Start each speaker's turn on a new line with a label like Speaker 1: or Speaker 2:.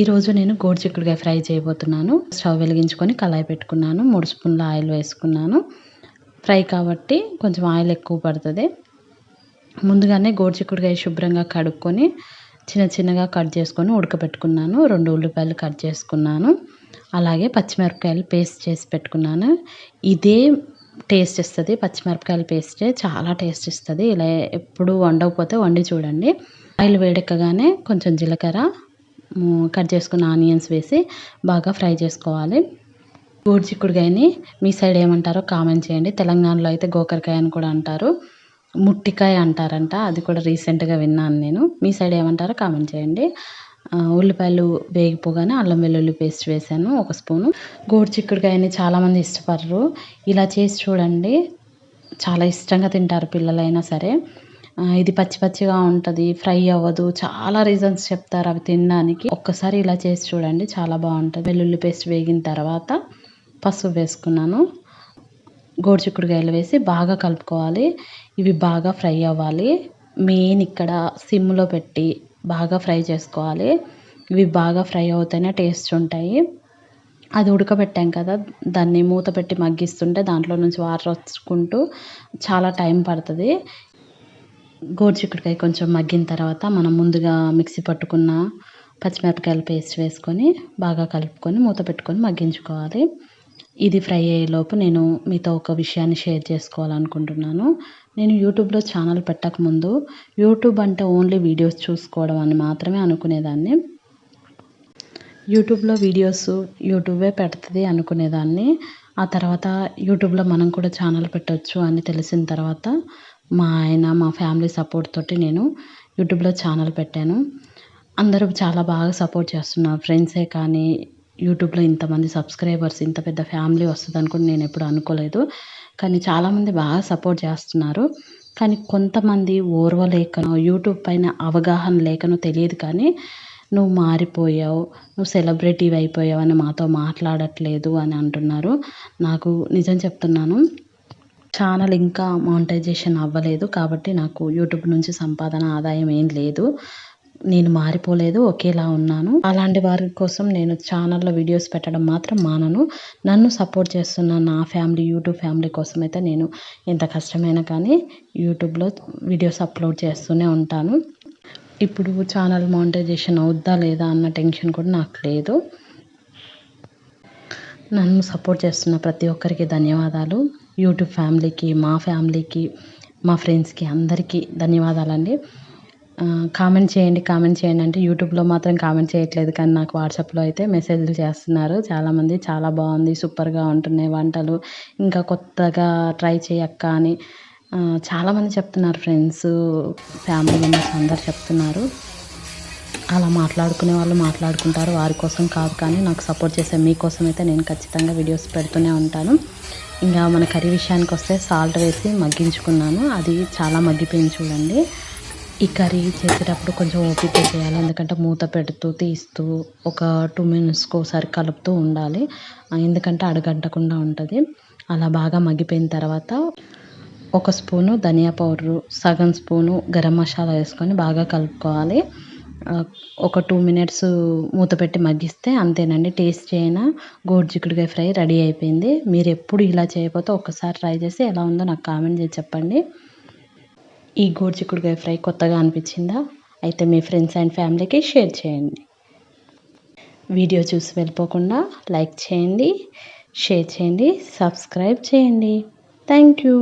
Speaker 1: ఈరోజు నేను గోడు చిక్కుడుకాయ ఫ్రై చేయబోతున్నాను. స్టవ్ వెలిగించుకొని కళాయి పెట్టుకున్నాను. మూడు స్పూన్ల ఆయిల్ వేసుకున్నాను. ఫ్రై కాబట్టి కొంచెం ఆయిల్ ఎక్కువ పడుతుంది. ముందుగానే గోడు చిక్కుడుకాయ శుభ్రంగా కడుక్కొని చిన్న చిన్నగా కట్ చేసుకొని ఉడకబెట్టుకున్నాను. రెండు ఉల్లిపాయలు కట్ చేసుకున్నాను. అలాగే పచ్చిమిరపకాయలు పేస్ట్ చేసి పెట్టుకున్నాను. ఇదే టేస్ట్ ఇస్తుంది. పచ్చిమిరపకాయల పేస్ట్ చాలా టేస్ట్ ఇస్తుంది. ఇలా ఎప్పుడు వండకపోతే వండి చూడండి. ఆయిల్ వేడెక్కగానే కొంచెం జీలకర్ర కట్ చేసుకున్న ఆనియన్స్ వేసి బాగా ఫ్రై చేసుకోవాలి. గోడు చిక్కుడుకాయని మీ సైడ్ ఏమంటారో కామెంట్ చేయండి. తెలంగాణలో అయితే గోకరకాయ అని కూడా అంటారు. ముట్టికాయ అంటారంట. అది కూడా రీసెంట్గా విన్నాను నేను. మీ సైడ్ ఏమంటారో కామెంట్ చేయండి. ఉల్లిపాయలు వేగిపోగానే అల్లం వెల్లుల్లి పేస్ట్ వేసాను ఒక స్పూను. గోడు చిక్కుడుకాయని చాలామంది ఇష్టపడరు. ఇలా చేసి చూడండి. చాలా ఇష్టంగా తింటారు పిల్లలైనా సరే. ఇది పచ్చి పచ్చిగా ఉంటుంది ఫ్రై అవ్వదు చాలా రీజన్స్ చెప్తారు అవి తినడానికి. ఒక్కసారి ఇలా చేసి చూడండి చాలా బాగుంటుంది. వెల్లుల్లి పేస్ట్ వేగిన తర్వాత పసుపు వేసుకున్నాను. గోరుచిక్కుడుకాయలు వేసి బాగా కలుపుకోవాలి. ఇవి బాగా ఫ్రై అవ్వాలి. మెయిన్ ఇక్కడ సిమ్లో పెట్టి బాగా ఫ్రై చేసుకోవాలి. ఇవి బాగా ఫ్రై అవుతేనే టేస్ట్ ఉంటాయి. అది ఉడకబెట్టాం కదా దాన్ని మూత పెట్టి మగ్గిస్తుంటే దాంట్లో నుంచి వాటర్ వచ్చుకుంటూ చాలా టైం పడుతుంది. గోడు చిక్కుడుకాయ కొంచెం మగ్గిన తర్వాత మనం ముందుగా మిక్సీ పట్టుకున్న పచ్చిమిరపకాయల పేస్ట్ వేసుకొని బాగా కలుపుకొని మూత పెట్టుకొని మగ్గించుకోవాలి. ఇది ఫ్రై అయ్యేలోపు నేను మీతో ఒక విషయాన్ని షేర్ చేసుకోవాలనుకుంటున్నాను. నేను యూట్యూబ్లో ఛానల్ పెట్టకముందు యూట్యూబ్ అంటే ఓన్లీ వీడియోస్ చూసుకోవడం అని మాత్రమే అనుకునేదాన్ని. యూట్యూబ్లో వీడియోస్ యూట్యూబే పెడుతుంది అనుకునేదాన్ని. ఆ తర్వాత యూట్యూబ్లో మనం కూడా ఛానల్ పెట్టవచ్చు అని తెలిసిన తర్వాత మా ఆయన మా ఫ్యామిలీ సపోర్ట్ తోటి నేను యూట్యూబ్లో ఛానల్ పెట్టాను. అందరూ చాలా బాగా సపోర్ట్ చేస్తున్నారు. ఫ్రెండ్సే కానీ యూట్యూబ్లో ఇంతమంది సబ్స్క్రైబర్స్ ఇంత పెద్ద ఫ్యామిలీ వస్తుంది అనుకుని నేను ఎప్పుడు అనుకోలేదు. కానీ చాలామంది బాగా సపోర్ట్ చేస్తున్నారు. కానీ కొంతమంది ఓర్వలేకనో యూట్యూబ్ పైన అవగాహన లేకనో తెలియదు కానీ నువ్వు మారిపోయావు నువ్వు సెలబ్రిటీ అయిపోయావు అని మాతో మాట్లాడట్లేదు అని అంటున్నారు. నాకు నిజం చెప్తున్నాను. ఛానల్ ఇంకా మానిటైజేషన్ అవ్వలేదు కాబట్టి నాకు యూట్యూబ్ నుంచి సంపాదన ఆదాయం ఏం లేదు. నేను మారిపోలేదు ఒకేలా ఉన్నాను. అలాంటి వారి కోసం నేను ఛానల్లో వీడియోస్ పెట్టడం మాత్రం మానను. నన్ను సపోర్ట్ చేస్తున్న నా ఫ్యామిలీ యూట్యూబ్ ఫ్యామిలీ కోసం అయితే నేను ఎంత కష్టమైనా కానీ యూట్యూబ్లో వీడియోస్ అప్లోడ్ చేస్తూనే ఉంటాను. ఇప్పుడు ఛానల్ మానిటైజేషన్ అవుద్దా లేదా అన్న టెన్షన్ కూడా నాకు లేదు. నన్ను సపోర్ట్ చేస్తున్న ప్రతి ఒక్కరికి ధన్యవాదాలు. యూట్యూబ్ ఫ్యామిలీకి మా ఫ్యామిలీకి మా ఫ్రెండ్స్కి అందరికీ ధన్యవాదాలండి. కామెంట్ చేయండి కామెంట్ చేయండి అంటే యూట్యూబ్లో మాత్రం కామెంట్ చేయట్లేదు కానీ నాకు వాట్సాప్లో అయితే మెసేజ్లు చేస్తున్నారు. చాలామంది చాలా బాగుంది సూపర్గా ఉంటున్నాయి వంటలు. ఇంకా కొత్తగా ట్రై చేయక్క అని చాలామంది చెప్తున్నారు ఫ్రెండ్స్ ఫ్యామిలీ మెంబర్స్ అందరు చెప్తున్నారు. అలా మాట్లాడుకునే వాళ్ళు మాట్లాడుకుంటారు వారి కోసం కాదు కానీ నాకు సపోర్ట్ చేసే మీకోసం అయితే నేను ఖచ్చితంగా వీడియోస్ పెడుతూనే ఉంటాను. ఇంకా మన కర్రీ విషయానికి వస్తే సాల్ట్ వేసి మగ్గించుకున్నాను. అది చాలా మగ్గిపోయింది చూడండి. ఈ కర్రీ చేసేటప్పుడు కొంచెం ఓపిక చేయాలి ఎందుకంటే మూత పెడుతూ తీస్తూ ఒక టూ మినిట్స్కి ఒకసారి కలుపుతూ ఉండాలి. ఎందుకంటే అడగంటకుండా ఉంటుంది. అలా బాగా మగ్గిపోయిన తర్వాత ఒక స్పూను ధనియా పౌడరు సగం స్పూను గరం మసాలా వేసుకొని బాగా కలుపుకోవాలి. ఒక టూ మినిట్స్ మూత పెట్టి మగ్గిస్తే అంతేనండి టేస్ట్ అయిన గోడు చిక్కుడుకాయ ఫ్రై రెడీ అయిపోయింది. మీరు ఎప్పుడు ఇలా చేయకపోతే ఒక్కసారి ట్రై చేసి ఎలా ఉందో నాకు కామెంట్ చేసి చెప్పండి. ఈ గోడు చిక్కుడుకాయ ఫ్రై కొత్తగా అనిపించిందా? అయితే మీ ఫ్రెండ్స్ అండ్ ఫ్యామిలీకి షేర్ చేయండి. వీడియో చూసి వెళ్ళిపోకుండా లైక్ చేయండి షేర్ చేయండి సబ్స్క్రైబ్ చేయండి. Thank you.